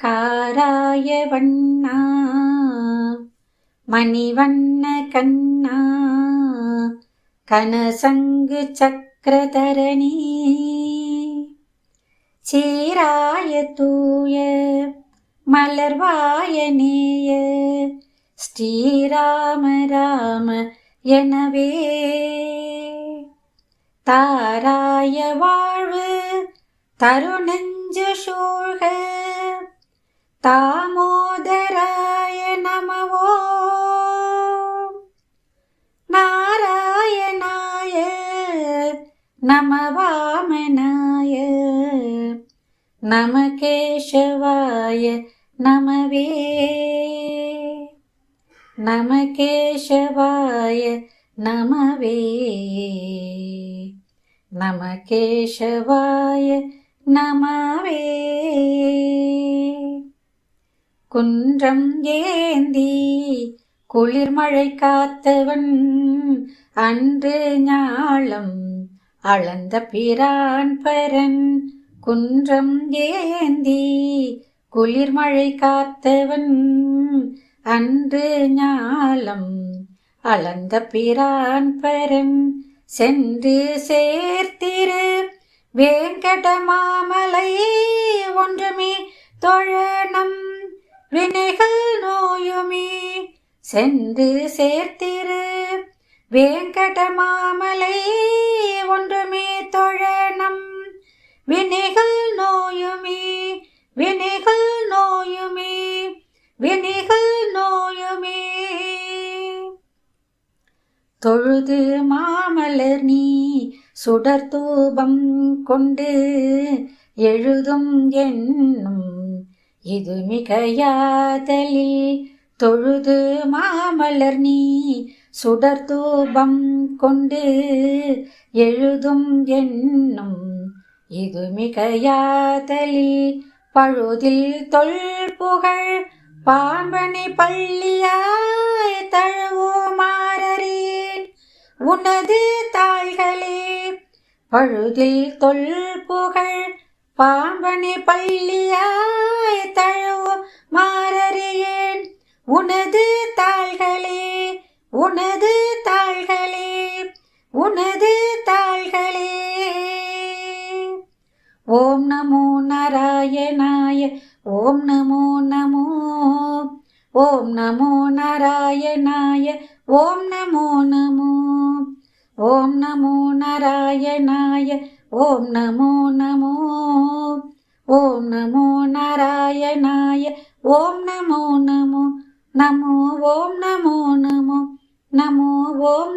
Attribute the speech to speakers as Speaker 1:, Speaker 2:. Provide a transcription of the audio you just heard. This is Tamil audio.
Speaker 1: காராய வண்ணா மணிவண்ண கண்ணா கனசங்கு சக்கரதரணி சீராய தூய மலர்வாய நேய ஸ்ரீராம ராம எனவே. தாராய வாழ்வு தருணெஞ்சு दामोदराय नमवो नारायणाय नम वामनाय नम केशवाय नम केशवाय नमवे नम केशवाय नमवे குன்றம் ஏந்தி குளிர்மழை காத்தவன். அன்று ஞாலம் அளந்த பிரான் பரன். குன்றம் ஏந்தி குளிர்மழை காத்தவன். அன்று ஞாலம் அளந்த பிரான் பரன். சென்று சேர்த்திரு வேங்கடமாமலை ஒன்றுமே தொழனம் வினைகள் நோயுமே. சென்று சேர்த்திரு. வேங்கட மாமலை ஒன்றுமே தொழனம். வினைகள் நோயுமே. வினைகள் நோயுமே. வினைகள் நோயுமே. தொழுது மாமலர் நீ சுடர் தூபம் கொண்டு எழுதும் என்னும் இது மிகையாதலில் தொழுது மாமலர் நீ சுடர் தூபம் கொண்டு எழுதும் என்னும் இது மிகையாதலில் பழுதில் தொல் புகழ் பாம்பனை பள்ளியாய் தழுவோ மாறறேன் உனது தாள்களே பழுதில் தொல் புகழ் பாம்பனை பள்ளியாய் தழுவோ மாறறியேன். உனது தாள்களே உனது தாள்களே உனது தாள்களே. ஓம் நமோ நாராயணாய ஓம் நமோ நமோ. ஓம் நமோ நாராயணாய ஓம் நமோ நமோ. ஓம் நமோ நாராயணாய ஓம் நமோ நமோ. ஓம் நமோ நாராயணாய ஓம் நமோ நமோ நமோ ஓம் நமோ நமோ நமோ ஓம்